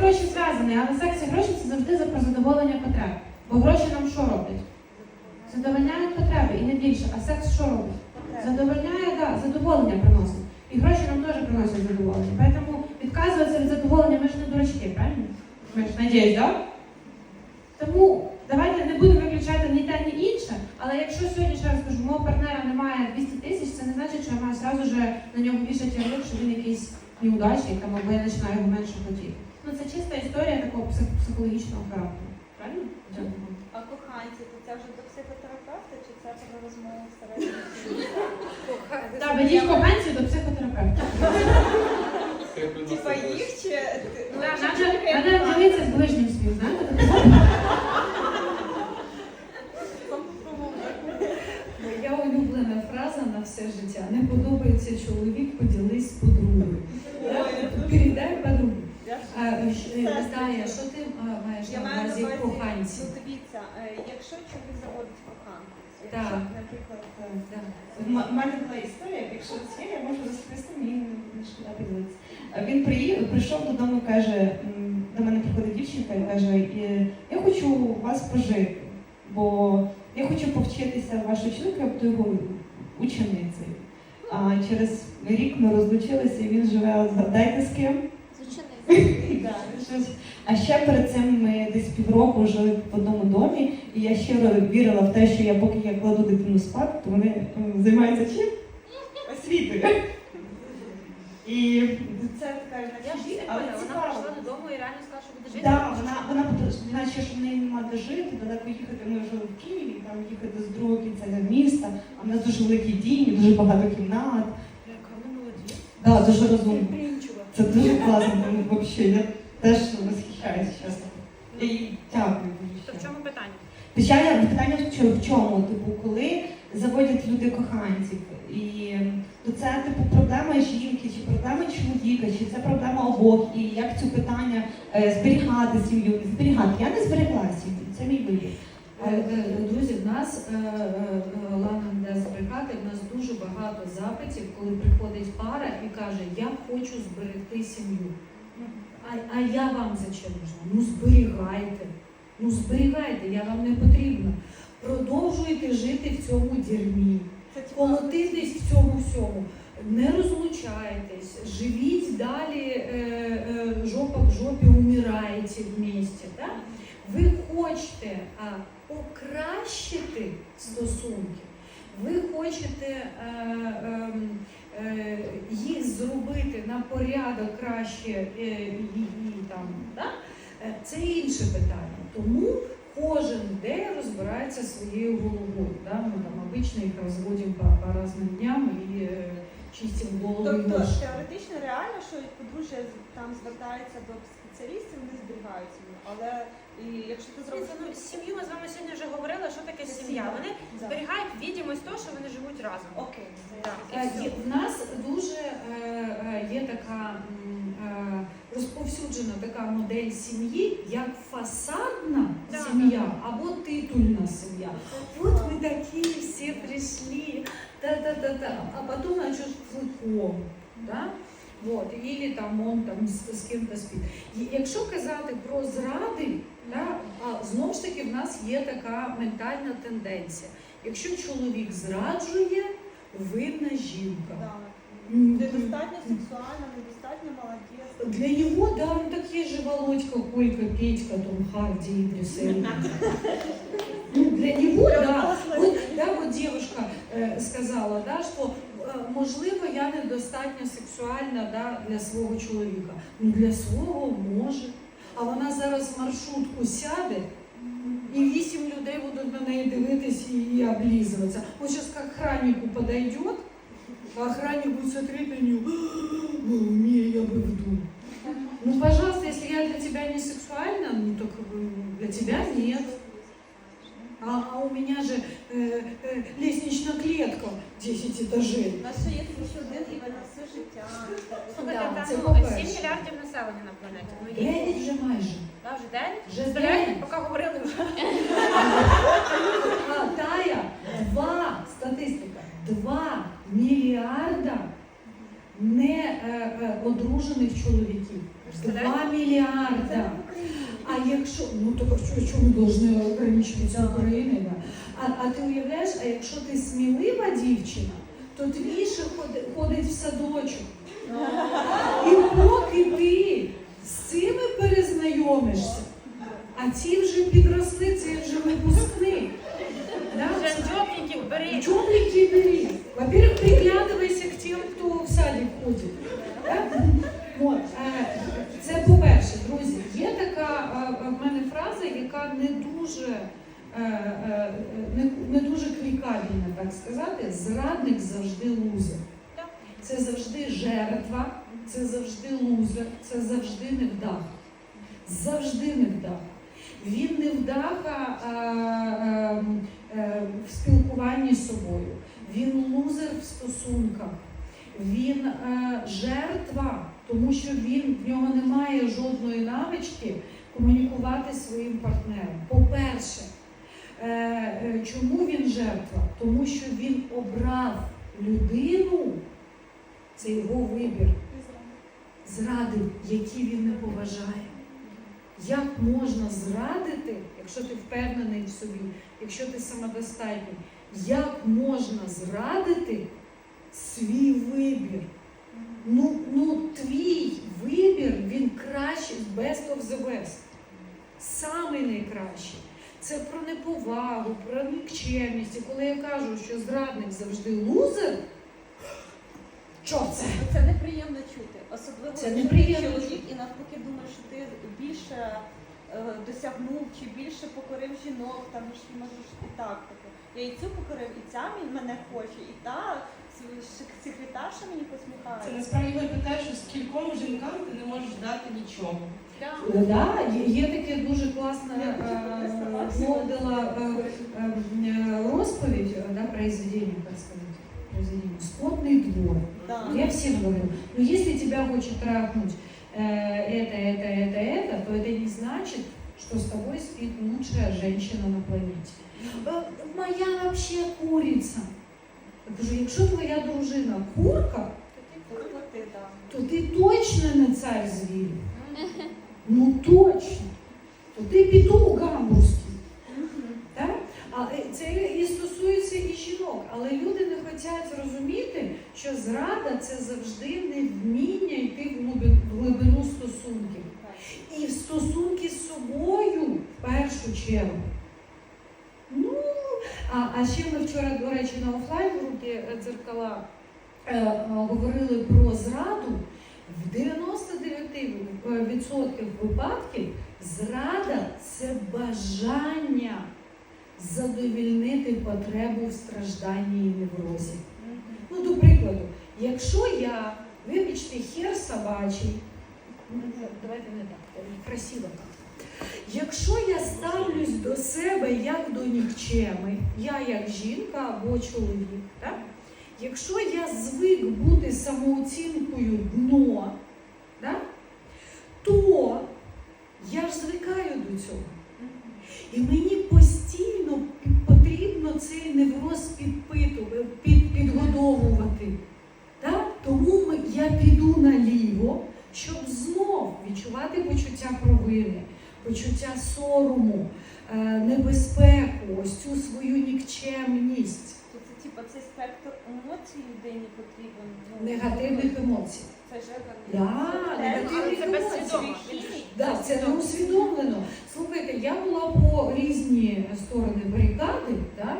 гроші зв'язані, але секс і гроші це завжди за про задоволення потреб. Бо гроші нам що роблять? Задовольняють потреби і не більше. А секс що робить? Задовольняє, да, задоволення приносить. І гроші нам теж приносять задоволення. Тому відказуватися від задоволення ми ж не дурачки, правильно? Ми ж надіюсь, так? Тому давайте не будемо виключати ні те, ні інше. Але якщо сьогодні ще раз кажу, мого партнера немає 200 тисяч, це не значить, що я маю зразу же на нього вішати ярлик, що він якийсь неудачник, або я починаю його менше хотіти. Ну це чиста історія такого психологічного характеру. Правильно? А коханці, то це вже до психотерапевта чи це про розмову всередині? Так, ведіть коханців до психотерапевта. Типа їх чи ну, Треба треба дивитися з ближнім світ, знаєте? Моя улюблена фраза на все життя. Не подобається чоловік, поділись з подругою. Передай подругу. Я ж- А, е. Наталія, що ти маєш Я на маю увазі коханців? ну дивіться, е, якщо чоловік заводить коханку, якщо, Так. наприклад, е, Да. У мене була історія, якщо це є, я можу розповісти, мені не шкода поділитися. Е, Він приїхав, прийшов додому, каже, м, до мене приходить дівчинка і каже, «Е, я хочу вас пожити, бо я хочу повчитися вашого чоловіка, я буду його ученицею. А через рік ми розлучилися, і він живе, згадайте з ким? Да, щось. А ще перед цим ми десь півроку жили в одному домі, і я щиро вірила в те, що я поки я кладу дитину спати, то вони займаються чим? Освітою. І це така Я ж наче, не але вона прийшла додому і реально сказала, що буде жити. Да, вона, вона наче ж в неї нема де жити, далеко їхати. Ми жили в Києві, там їхати з другого кінця міста, а в нас дуже великий дім, дуже багато кімнат. Вона. Да, дуже розумно. Це дуже класно, взагалі, теж восхищаюсь, чесно. І дякую дуже. То в чому питання? Питання, питання в чому- в чому? Типу, коли заводять люди коханців, і то це типу проблема жінки, чи проблема чоловіка, чи це проблема обох, і як цю питання е, зберігати сім'ю, не зберігати. Я не зберегла сім'ю, це мій вибір. Е, е, Друзі, в нас Лана не зберігати, в нас дуже багато запитів, коли приходить пара і каже, я хочу зберегти сім'ю. А, а я вам зачем нужна? Ну зберігайте. Ну зберігайте, я вам не потрібна. Продовжуйте жити в цьому типа Колотитесь в цьому всьому. Не розлучайтесь, живіть далі е, е, жопа в жопі, умираєте вместе. Да? Ви хочете а, покращити стосунки, ви хочете е, е, їх зробити на порядок краще е, і, там. Да? Е, Це інше питання. Тому кожен де розбирається своєю головою. Да? Ми там обично їх розводимо по, по різним дням і е, чистимо голову. Тобто теоретично реально, що подружжя там звертається до спеціалістів, вони зберігають сім'ю. Але і якщо ти зробиш ну, сім'ю ми з вами сьогодні вже говорили, що таке сім'я. Вони Да. зберігають відомість того, що вони живуть разом. окей, Так. Е, є- В нас дуже е, е, є така м, е, розповсюджена така модель сім'ї, як фасадна Да, сім'я або титульна сім'я. Вот мы такие все пришли, та-та-та-та, а потом, значит, флыком, да? Вот, или там он там з, з ким-то спить. І Якщо казати про зради, да, а, знову ж таки в нас є така ментальна тенденція. Якщо чоловік зраджує, винна жінка. Да. Недостатньо сексуально, недостатньо молодець. Для него, да, он так есть же Володька, Колька, Петька, Том Харди, Идрис Ну, для него, да. Вот, да, вот девушка э, сказала, да, що е, можливо я недостатньо сексуальна да, для свого чоловіка. Ну для свого може. А вона зараз в маршрутку сяде, і вісім людей будуть на неї дивитись і облизуватися. Он сейчас к охраннику подойдет, а охранник будет смотреть на нее, ну, умею я бы в дом. Ну, пожалуйста, если я для тебя не сексуальна, ну так э, для тебя нет. 10 этажей. У нас ще є один і на все життя. Да, це по-перше. 7 мільярдів населення на планеті. Ну, є. Дев'ять вже майже. Да, вже 9? Вже Представляєте, дев'ять. поки говорили вже. А Тая, два, статистика, два мільярда не е, е, одружених чоловіків. Два мільярда. А якщо, ну то що ми повинні ограничуватися Україною? Да? А, а ти уявляєш, а якщо ти смілива дівчина, то твій ще ходить в садочок. І поки ти з цими перезнайомишся, а ці вже підросли, це вже випускник. Тепленьких бери. Во-первых, приглядывайся к тем, хто в садик ходить. От, Це по-перше, друзі, є така в мене фраза, яка не дуже, е, е, не, не дуже так сказати. Зрадник завжди лузер. Це завжди жертва, це завжди лузер, це завжди невдаха. Завжди невдаха. Він невдаха е, е, е, в спілкуванні з собою. Він лузер в стосунках. Він е, жертва, тому що він в нього немає жодної навички комунікувати своїм партнером. По-перше, чому він жертва? Тому що він обрав людину, це його вибір, зрадив, які він не поважає. Як можна зрадити, якщо ти впевнений в собі, якщо ти самодостатній, як можна зрадити свій вибір? Ну, ну твій вибір, він кращий, best of the best. Самий найкращий. Це про неповагу, про нікчемність. І коли я кажу, що зрадник завжди лузер, що це? Це неприємно чути. Особливо Це неприємно чоловік і навпаки думаєш, що ти більше е, досягнув чи більше покорив жінок, там ти можеш і так. Тобто, я і цю покорив, і ця мене хоче, і та секретарша мені Це посміхається. насправді ви питаєте, що скільком жінкам ти не можеш дати нічого. Е, Да, є, є таке дуже класне Я хочу е, протестувати. модела е, е, е, розповідь, е, да, произведение, так сказать, произведение, «Скотный двор». Да. Я всем говорю, ну если тебя хочет трахнуть э, это, это, это, это, то это не значит, что с тобой спит лучшая женщина на планете. Э, Моя вообще курица. Я кажу, якщо твоя дружина курка, то ти точно не цар звірів. Ну точно. То ти петух гамбурзький. Так? А е, це і стосується і жінок, але люди не хочуть зрозуміти, що зрада це завжди невміння йти в глибину, стосунків. І стосунки з собою в першу чергу. А, а ще ми вчора, до речі, на офлайн групі е, дзеркала е, е, говорили про зраду. В 99% випадків зрада це бажання задовільнити потребу в стражданні і неврозі. Ну, до прикладу, якщо я, вибачте, хер собачий, ну, давайте не так, красиво так. Якщо я ставлюсь до себе як до нікчеми, я як жінка або чоловік, так? якщо я звик бути самооцінкою дно, так? то я ж звикаю до цього. І мені постійно пі- потрібно цей невроз підпиту, під, підгодовувати. Так? Тому ми- я піду наліво, щоб знов відчувати почуття провини, почуття сорому, е, небезпеку, ось цю свою нікчемність, Тобто, типу, цей спектр емоцій людині потрібен. ну, негативних емоцій. Це ж Да, Це Це емоції. безсвідомо. Да, це не усвідомлено. Слухайте, я була по різні сторони барикади, да?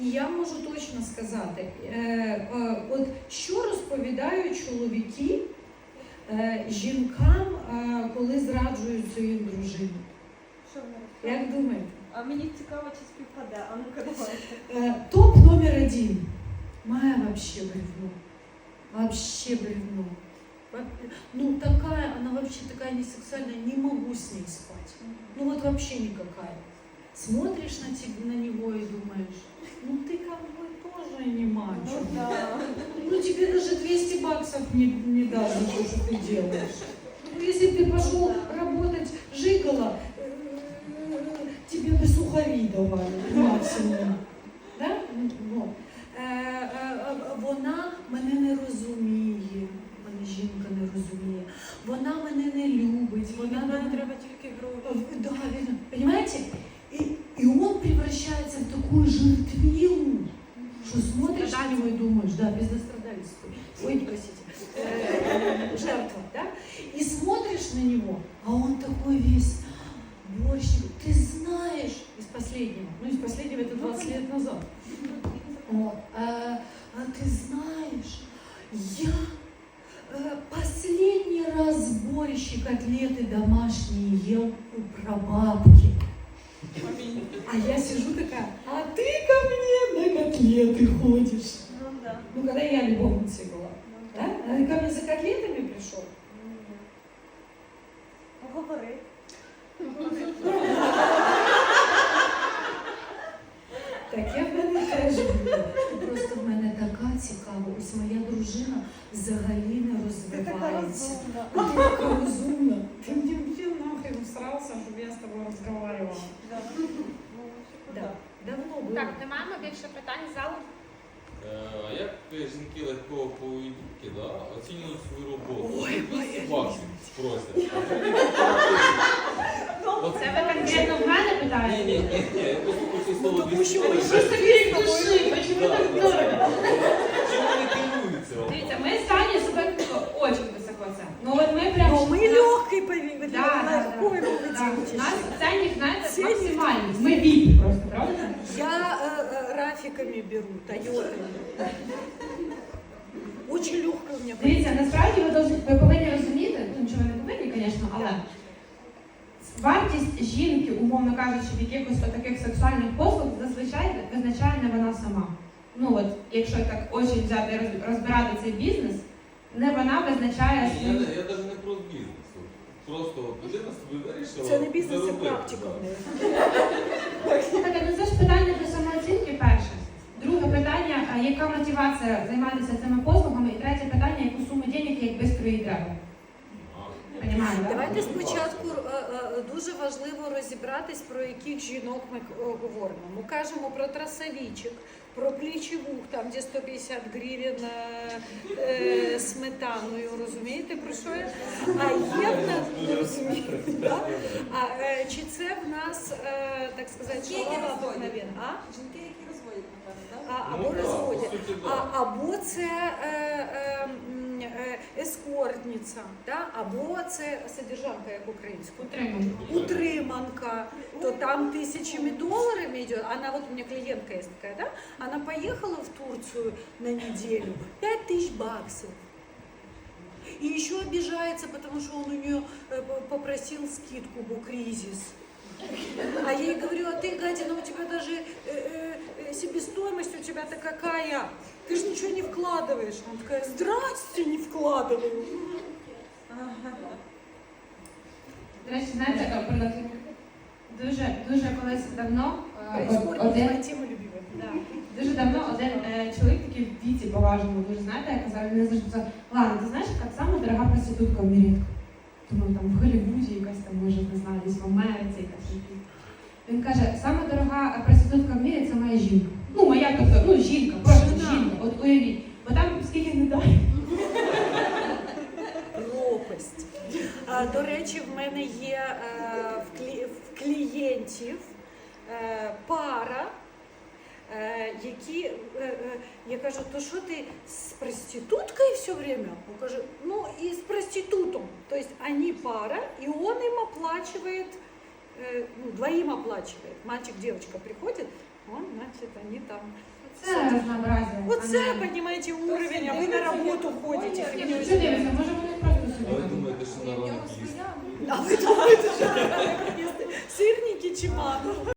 і я можу точно сказати, е, е, от що розповідають чоловіки е, жінкам, е, коли зраджують свою дружину. Що вони розказують? Як думаєте? А мені цікаво, чи співпаде. А ну-ка давайте. Э, топ номер один. Моя вообще бревно. Вообще бревно. Во- Ну такая, она вообще такая несексуальная, не могу с ней спать. Ну вот вообще никакая. Смотришь на, тебя, на него и думаешь, ну ты как бы тоже не мачо. Ну, да. Ну тебе даже 200 баксов не, не дашь за то, что ты делаешь. Ну если бы ты пошел работать жигало, э, тебе бы сухари давали максимум. Да? Вот. Е, е, е, Вона мене не розуміє, мене жінка не розуміє. Вона мене не любить, вона Нам мене треба тільки гроші. Э, Да, видно. Понимаете? И, и он превращается в такую жертвилу, что смотришь на него и думаешь, да, безнастрадальец. Ой, простите. Э, Жертва, да? И смотришь на него, а он такой весь последнего, ну из последнего это 20 лет назад. Вот. А, а ты знаешь, я э, последний раз сборище котлеты домашние ел у прабабки. А я сижу такая, а ты ко мне на котлеты ходишь. Ну да. Ну, когда я любовницей была. Ну, Да? А ты ко мне за котлетами пришел? Поговори. Так дружина взагалі не розвивається. ти така розумна. Ти мені вообще нахрен всрався, щоб я з тобою розмовляла. Да. Ну, типу. Давно було. Так, не маємо більше питань залу. Е, А як жінки легкого поведінки да, оцінюють свою роботу? Ой, моя просять. Це ви конкретно в мене питаєте? ні, ні, ні, я просто хочу слово Тому що ми відстояти. Що собі душі, чому так дорого? Чим вони керуються? Дивіться, ми з Санєю себе дуже високо це. Ну от ми прям... Но мы легкой поведенки, Да, да, да. легкой Так, поведенки. у нас ценник, знаєте, Ценник. максимальний. Ми віп просто, правда? Я э, э, рафиками беру, тойотами. Очень легкая у меня Дивіться, насправді ви, должны- ви повинні розуміти, ну нічого ви не повинні, звісно, але вартість жінки, умовно кажучи, в якихось таких сексуальних послуг зазвичай визначає не вона сама. Ну от, якщо так очень взяти розбирати цей бізнес, не вона визначає Я, свій. я навіть не про бізнес. Просто от людина собі вирішила. Це не бізнес, це заробити, практика. да. Слухайте, ну це ж питання до самооцінки перше. Друге питання, а яка мотивація займатися цими послугами? І третє питання, яку суму денег, як швидко треба. А, Понімаєте, да? Давайте спочатку дуже важливо розібратись, про яких жінок ми говоримо. Ми кажемо про трасовічок, про плічевух, там де 150 гривень е, е, сметаною, розумієте про що я? А є в нас, розумієте, да? а, е, чи це в нас, е, так сказати, Жінки, які шалава розводять. обикновенна? А? Жінки, які розводять, напевно, так? А, Ну, або да, розводять. А, або це е, е, Э, ескортниця, да? або це содержанка як українська. Утриманка. Утриманка. То там тисячами доларів йде. Вона, от у мене клієнтка є така, да? вона поїхала в Турцію на неділю, 5 тисяч баксів. И еще обижается, потому что он у нее э, попросил скидку, был кризис. А я ей говорю, а ты, гадина, у тебя даже э, э, э, себестоимость у тебя-то какая? Ты же ничего не вкладываешь. Она такая, здрасте, не вкладываю. До речі, знаєте, е, про- дуже, дуже колись давно е, Эскортница один, моя тема любимая. Да. дуже давно один е, чоловік такий в віці поважному, дуже знаєте, я казав, він завжди казав, ладно, ти знаєш, яка сама дорога проститутка в мірі? Думаю, там в Голлівуді якась там, може, не знаю, десь в Америці якась. Він каже, сама дорога проститутка в мірі це моя жінка. Ну, моя, тобто, ну, жінка, просто жінка, от уявіть. Бо там скільки не дай. Пропасть. А, До речі, в мене є е, в, клі... в клієнтів е, пара, е, які е, е, я кажу, то що ти з проституткою все время? Он каже, ну і з проститутом. Тобто вони пара, і он им оплачивает, е, ну, двоим оплачивает. Мальчик, девочка приходит, он, значит, они там. Це разнообразие. Вот а це, не- понимаете, уровень, а ви на роботу ходите. Що може вони просто собі. А ви думаєте, що У на нього ранок їсти? своя. А ви думаєте, що сирники чи мало?